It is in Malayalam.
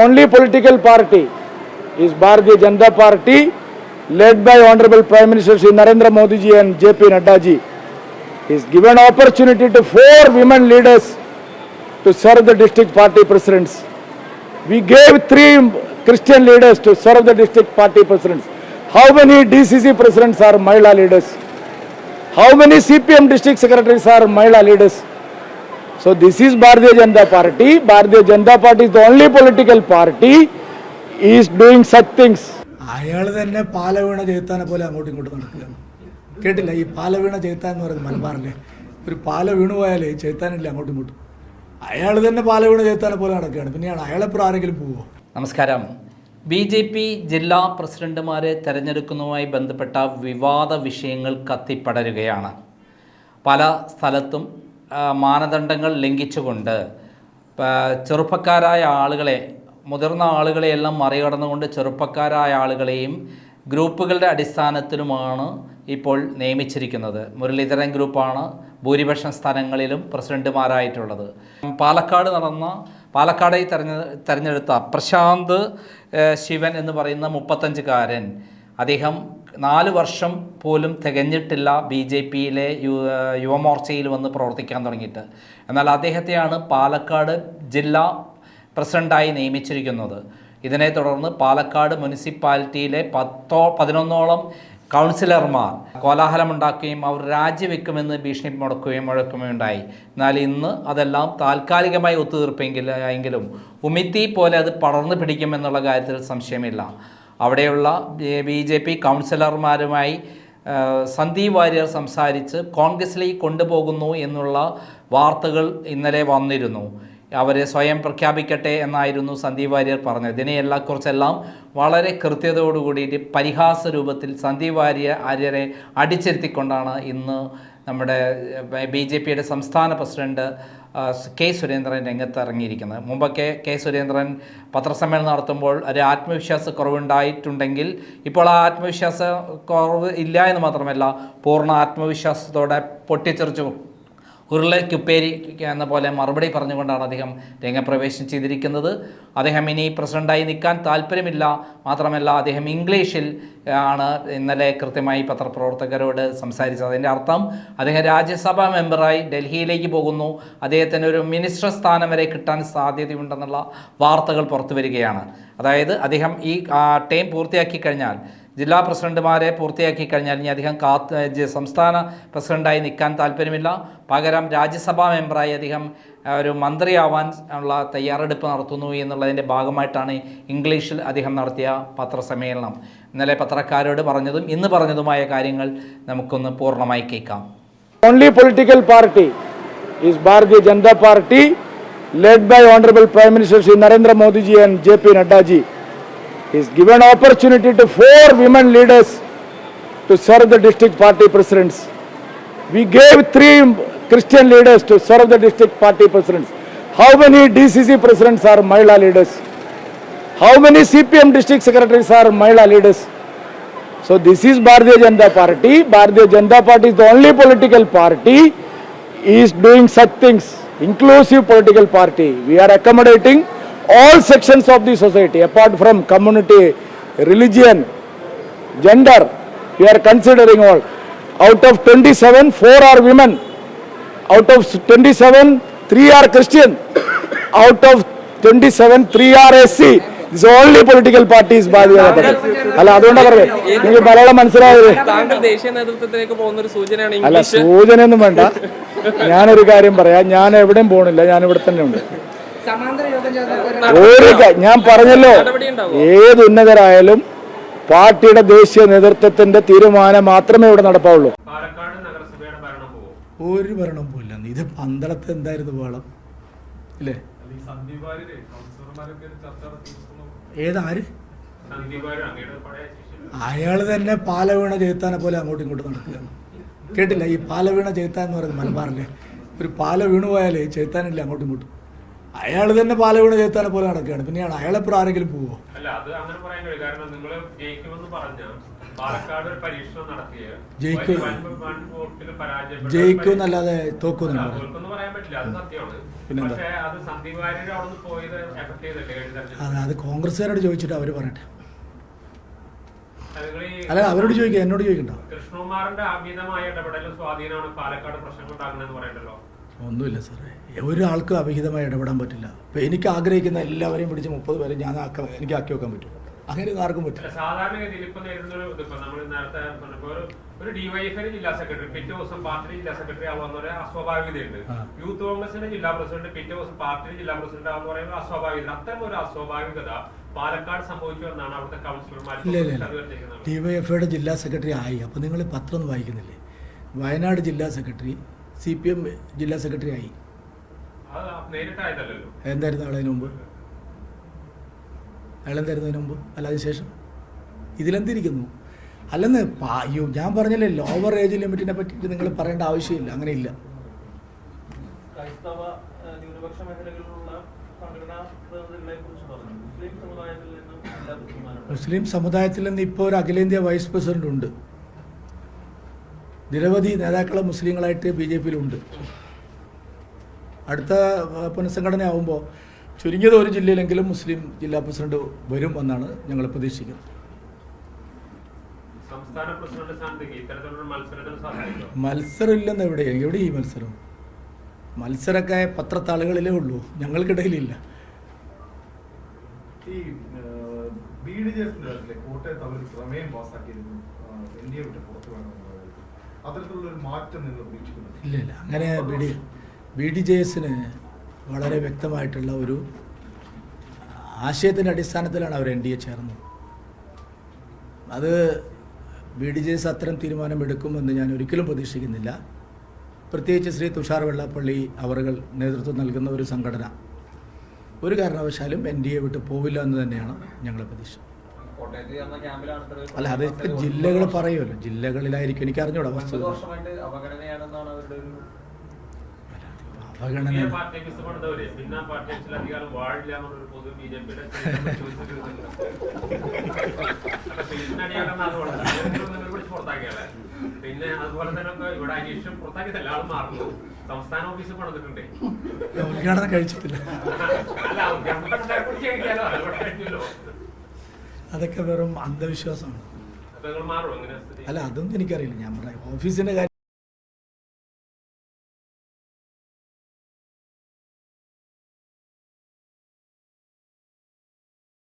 only political party is Bharatiya Janata Party, led by Honorable Prime Minister Shri Narendra Modi ji and JP Nadda ji. Is given opportunity to four women leaders to serve the district party presidents. We gave three Christian leaders to serve the district party presidents. How many DCC presidents are Mahila leaders? How many CPM district secretaries are Mahila leaders? So this is Bharatiya Janata Party. Bharatiya Janata Party is the only political party. Is doing such things. അയാൾ തന്നെ പാലവീണ ചെയ്ത്താനെ പോലെ അങ്ങോട്ടും ഇങ്ങോട്ടും നടക്കുകയാണ് കേട്ടില്ല? ഈ പാലവീണ ചെയ്ത്താൻ എന്ന് പറയുന്നത് മലബാറിലെ ഒരു പാല വീണു പോയാലേ ചെയ്ത്താനില്ല അങ്ങോട്ടും ഇങ്ങോട്ടും. അയാൾ തന്നെ പാലവീണ ചെയ്ത്താനെ പോലെ നടക്കുകയാണ്. പിന്നെയാണ് അയാളെപ്പുറം ആരെങ്കിലും പോവോ? നമസ്കാരം. ബി ജെ പി ജില്ലാ പ്രസിഡന്റുമാരെ തെരഞ്ഞെടുക്കുന്നതുമായി ബന്ധപ്പെട്ട വിവാദ വിഷയങ്ങൾ കത്തിപ്പടരുകയാണ്. പല സ്ഥലത്തും മാനദണ്ഡങ്ങൾ ലംഘിച്ചുകൊണ്ട് ചെറുപ്പക്കാരായ ആളുകളെ മുതിർന്ന ആളുകളെയെല്ലാം മറികടന്നുകൊണ്ട് ചെറുപ്പക്കാരായ ആളുകളെയും ഗ്രൂപ്പുകളുടെ അടിസ്ഥാനത്തിലുമാണ് ഇപ്പോൾ നിയമിച്ചിരിക്കുന്നത്. മുരളീധരൻ ഗ്രൂപ്പാണ് ഭൂരിപക്ഷം സ്ഥലങ്ങളിലും പ്രസിഡന്റുമാരായിട്ടുള്ളത്. പാലക്കാട് നടന്ന പാലക്കാടായി തെരഞ്ഞ തെരഞ്ഞെടുത്ത പ്രശാന്ത് ശിവൻ എന്ന് പറയുന്ന മുപ്പത്തഞ്ചുകാരൻ അദ്ദേഹം നാല് വർഷം പോലും തികഞ്ഞിട്ടില്ല ബി ജെ പിയിലെ യു യുവമോർച്ചയിൽ വന്ന് പ്രവർത്തിക്കാൻ തുടങ്ങിയിട്ട്. എന്നാൽ അദ്ദേഹത്തെയാണ് പാലക്കാട് ജില്ലാ പ്രസിഡന്റായി നിയമിച്ചിരിക്കുന്നത്. ഇതിനെ തുടർന്ന് പാലക്കാട് മുനിസിപ്പാലിറ്റിയിലെ പത്തോ പതിനൊന്നോളം കൗൺസിലർമാർ കോലാഹലമുണ്ടാക്കുകയും അവർ രാജിവെക്കുമെന്ന് ഭീഷണി മുടക്കുകയും മുഴക്കുകയും ഉണ്ടായി എന്നാൽ ഇന്ന് അതെല്ലാം താൽക്കാലികമായി ഒത്തുതീർപ്പെങ്കിൽ എങ്കിലും ഉമിത്തി പോലെ അത് പടർന്നു പിടിക്കുമെന്നുള്ള കാര്യത്തിൽ സംശയമില്ല. അവിടെയുള്ള ബി ജെ പി കൗൺസിലർമാരുമായി സന്ദീപ് വാര്യർ സംസാരിച്ച് കോൺഗ്രസിലേക്ക് കൊണ്ടുപോകുന്നു എന്നുള്ള വാർത്തകൾ ഇന്നലെ വന്നിരുന്നു. അവരെ സ്വയം പ്രഖ്യാപിക്കട്ടെ എന്നായിരുന്നു സന്ദീപ് വാര്യർ പറഞ്ഞത്. ഇതിനെയെല്ലാം കുറിച്ചെല്ലാം വളരെ കൃത്യതയോടുകൂടിയിട്ട് പരിഹാസ രൂപത്തിൽ സന്ദീപ് വാര്യ ആര്യരെ അടിച്ചിരുത്തിക്കൊണ്ടാണ് ഇന്ന് നമ്മുടെ ബി ജെ പിയുടെ സംസ്ഥാന പ്രസിഡന്റ് കെ സുരേന്ദ്രൻ രംഗത്ത് ഇറങ്ങിയിരിക്കുന്നത് മുമ്പൊക്കെ കെ സുരേന്ദ്രൻ പത്രസമ്മേളനം നടത്തുമ്പോൾ ഒരു ആത്മവിശ്വാസ കുറവുണ്ടായിട്ടുണ്ടെങ്കിൽ ഇപ്പോൾ ആ ആത്മവിശ്വാസ കുറവ് ഇല്ല എന്ന് മാത്രമല്ല പൂർണ ആത്മവിശ്വാസത്തോടെ പൊട്ടിത്തെറിച്ചു ഉരുളക്കുപ്പേരി എന്ന പോലെ മറുപടി പറഞ്ഞുകൊണ്ടാണ് അദ്ദേഹം രംഗപ്രവേശം ചെയ്തിരിക്കുന്നത്. അദ്ദേഹം ഇനി പ്രസിഡന്റായി നിൽക്കാൻ താല്പര്യമില്ല. മാത്രമല്ല അദ്ദേഹം ഇംഗ്ലീഷിൽ ആണ് ഇന്നലെ കൃത്യമായി പത്രപ്രവർത്തകരോട് സംസാരിച്ചത്. അതിന്റെ അർത്ഥം അദ്ദേഹം രാജ്യസഭാ മെമ്പറായി ഡൽഹിയിലേക്ക് പോകുന്നു. അദ്ദേഹത്തിന് ഒരു മിനിസ്റ്റർ സ്ഥാനം വരെ കിട്ടാൻ സാധ്യതയുണ്ടെന്നുള്ള വാർത്തകൾ പുറത്തു വരികയാണ് അതായത് അദ്ദേഹം ഈ ടൈം പൂർത്തിയാക്കി കഴിഞ്ഞാൽ ജില്ലാ പ്രസിഡന്റുമാരെ പൂർത്തിയാക്കി കഴിഞ്ഞാൽ ഇനി അധികം കാത്ത് സംസ്ഥാന പ്രസിഡന്റായി നിൽക്കാൻ താല്പര്യമില്ല. പകരം രാജ്യസഭാ മെമ്പറായി അദ്ദേഹം ഒരു മന്ത്രിയാവാൻ ഉള്ള തയ്യാറെടുപ്പ് നടത്തുന്നു എന്നുള്ളതിന്റെ ഭാഗമായിട്ടാണ് ഇംഗ്ലീഷിൽ അദ്ദേഹം നടത്തിയ പത്രസമ്മേളനം. ഇന്നലെ പത്രക്കാരോട് പറഞ്ഞതും ഇന്ന് പറഞ്ഞതുമായ കാര്യങ്ങൾ നമുക്കൊന്ന് പൂർണമായി കേൾക്കാം. Only political party is Bharatiya Janata Party, led by Honorable Prime Minister Shri Narendra Modi ji and JP Nadda ji. Is given opportunity to four women leaders to serve the district party presidents. We gave three Christian leaders to serve the district party presidents. How many DCC presidents are Mahila leaders? How many CPM district secretaries are Mahila leaders? So this is Bharatiya Janata Party. Bharatiya Janata Party is the only political party is doing such things. Inclusive political party. We are accommodating all sections of the society apart from community, religion, gender. We are considering all. Out of 27, 4 are women. Out of 27, 3 are Christian. Out of 27, 3 are SC. This is only political party is Bharatiya Janata Party. അല്ല അതുകൊണ്ടാ പറയുന്നത് നിങ്ങൾക്ക് മലയാളം മനസ്സിലായത് അല്ല സൂചനയൊന്നും വേണ്ട ഞാനൊരു കാര്യം പറയാം ഞാൻ എവിടെയും പോകണില്ല ഞാൻ ഇവിടെ തന്നെ ഉണ്ട് ഒരു ഞാൻ പറഞ്ഞല്ലോ ഏത് ഉന്നതരായാലും പാർട്ടിയുടെ ദേശീയ നേതൃത്വത്തിന്റെ തീരുമാനം മാത്രമേ ഇവിടെ നടപ്പാവുള്ളൂ. പാലക്കാട് നഗരസഭയുടെ ഭരണം ഒരു ഭരണം പോയില്ല ഇത് പന്തളത്ത് എന്തായിരുന്നു വേളം അല്ലേ ഏതാര്? അയാൾ തന്നെ പാലവീണ ചെയ്ത്താനെ പോലെ അങ്ങോട്ടും ഇങ്ങോട്ടും നടക്കുകയാണ്. കേട്ടില്ല? ഈ പാലവീണ ചെയ്ത്താൻ എന്ന് പറയുന്നത് മലബാറിലെ ഒരു പാല വീണു പോയാലേ ചെയ്ത്താനില്ല അങ്ങോട്ടും ഇങ്ങോട്ടും. അയാൾ തന്നെ പാലവീണ ചേത്താനെ പോലെ നടക്കുകയാണ്. പിന്നെയാണ് അയാളെപ്പോഴും ആരെങ്കിലും പോവോ? ജയിക്കും. അല്ലാതെ സത്യമാണ്. പിന്നെന്താ അത് അത് കോൺഗ്രസ്സുകാരോട് ചോദിച്ചിട്ട് അവർ പറയട്ടെ. അല്ല അവരോട് ചോദിക്കാം എന്നോട് ചോദിക്കണ്ടോ. കൃഷ്ണകുമാറിന്റെ അമിതമായ ഇടപെടലും സ്വാധീനമാണ് പാലക്കാട് പ്രശ്നങ്ങൾ ഉണ്ടാകുന്നതെന്ന് പറയണ്ടല്ലോ? ഒന്നുമില്ല സാറേ. ഒരാൾക്കും അവിഹിതമായി ഇടപെടാൻ പറ്റില്ല. അപ്പം എനിക്ക് ആഗ്രഹിക്കുന്ന എല്ലാവരെയും പിടിച്ച് മുപ്പത് പേരെ ഞാൻ ആക്ക എനിക്ക് ആക്കി വെക്കാൻ പറ്റും. അങ്ങനെ ഒന്നും ആർക്കും പറ്റില്ല. സാധാരണഗതിയിൽ ഇപ്പൊ നേരിടുന്ന ഒരു നമ്മൾ നേരത്തെ ഒരു ഡിവൈഎഫ്ഐ ജില്ലാ സെക്രട്ടറി പിറ്റേ ദിവസം പാർട്ടി ജില്ലാ സെക്രട്ടറി ആവുന്ന ഒരു അസ്വാഭാവികതയുണ്ട്. യൂത്ത് കോൺഗ്രസിന്റെ ജില്ലാ പ്രസിഡന്റ് പിറ്റേ ദിവസം പാർട്ടി ജില്ലാ പ്രസിഡന്റ് ആവുന്ന പറയുന്ന അസ്വാഭാവികത അത്തരം ഒരു അസ്വാഭാവികത പാലക്കാട് സംഭവിച്ചു എന്നാണ് അവിടുത്തെ കൗൺസിലർമാർ. ഡിവൈഎഫ്ഐയുടെ ജില്ലാ സെക്രട്ടറി ആയി. അപ്പൊ നിങ്ങൾ പത്രം ഒന്നും വായിക്കുന്നില്ലേ? വയനാട് ജില്ലാ സെക്രട്ടറി സി പി എം ജില്ലാ സെക്രട്ടറി ആയി. എന്തായിരുന്നു അയാളതിനു മുമ്പ്? അയാളെന്തായിരുന്നു അതിന് മുമ്പ്? അല്ല അതിന് ശേഷം ഇതിലെന്തിരിക്കുന്നു? അല്ലെന്ന് അയ്യോ ഞാൻ പറഞ്ഞല്ലേ ലോവർ ഏജ് ലിമിറ്റിനെ പറ്റിയിട്ട് നിങ്ങൾ പറയേണ്ട ആവശ്യമില്ല. അങ്ങനെ ഇല്ല ക്രൈസ്തവ ന്യൂനപക്ഷ മേഖലകളിലുള്ള സംഘടനാ പ്രതിനിധികളെ കുറിച്ച് പറഞ്ഞു. മുസ്ലിം സമുദായത്തിൽ നിന്നും മുസ്ലിം സമുദായത്തിൽ നിന്ന് ഇപ്പോൾ ഒരു അഖിലേന്ത്യാ വൈസ് പ്രസിഡന്റ് ഉണ്ട് നിരവധി നേതാക്കൾ മുസ്ലിങ്ങളായിട്ട് ബി ജെ പിയിലുണ്ട്. അടുത്ത പുനഃസംഘടന ആവുമ്പോൾ ചുരുങ്ങിയത് ഒരു ജില്ലയിലെങ്കിലും മുസ്ലിം ജില്ലാ പ്രസിഡന്റ് വരും എന്നാണ് ഞങ്ങൾ പ്രതീക്ഷിക്കുന്നത്. സംസ്ഥാന പ്രസിഡന്റ് സ്ഥാനത്തേക്ക് ഇത്തരത്തിലുള്ള മത്സരത്തിന് സാധ്യതയുണ്ടോ മത്സരം ഇല്ലെന്ന് എവിടെ എവിടെ ഈ മത്സരം? മത്സരമൊക്കെ പത്രത്താളുകളിലേ ഉള്ളൂ. ഞങ്ങൾക്കിടയിലില്ല. ഈ ബി ഡി ജെ എസിന്റെ കാര്യത്തിലെ കോട്ടയത്ത് അവർ പ്രമേയം പാസ്സാക്കിയിരുന്നു എൻ ഡി എ വിട്ട് പുറത്തു വേണമെന്നുള്ളത് അത്തരത്തിലുള്ള ഒരു മാറ്റം ഇല്ല ഇല്ല. അങ്ങനെ B D B D J എസിന് വളരെ വ്യക്തമായിട്ടുള്ള ഒരു ആശയത്തിന്റെ അടിസ്ഥാനത്തിലാണ് അവർ എൻ ഡി എ ചേർന്നത്. അത് ബി ഡി ജെ എസ് അത്തരം തീരുമാനമെടുക്കുമെന്ന് ഞാൻ ഒരിക്കലും പ്രതീക്ഷിക്കുന്നില്ല. പ്രത്യേകിച്ച് ശ്രീ തുഷാർ വെള്ളാപ്പള്ളി അവറുകൾ നേതൃത്വം നൽകുന്ന ഒരു സംഘടന. ഒരു കാരണവശാലും എൻ ഡി എ വിട്ട് പോവില്ല എന്ന് തന്നെയാണ് ഞങ്ങളുടെ പ്രതീക്ഷ. അല്ല അത് ജില്ലകൾ പറയുമല്ലോ. ജില്ലകളിലായിരിക്കും എനിക്ക് അറിഞ്ഞൂടാ വസ്തുത. അവഗണന. പിന്നെ അതുപോലെ തന്നെ ഇവിടെ അന്വേഷണം പുറത്താക്കിയതല്ല ആൾ മാറുന്നു. സംസ്ഥാന ഓഫീസിൽ പണിതിട്ടുണ്ടേ ഉദ്ഘാടനം കഴിച്ചിട്ടില്ല. അല്ല ഉദ്യോഗസ്ഥരെ കുറിച്ച് കഴിക്കാലോ അതുകൊണ്ട് കഴിഞ്ഞല്ലോ അതൊക്കെ വെറും അന്ധവിശ്വാസമാണ്. അല്ല അതൊന്നും എനിക്കറിയില്ല. ഞാൻ പറഞ്ഞ ഓഫീസിന്റെ കാര്യം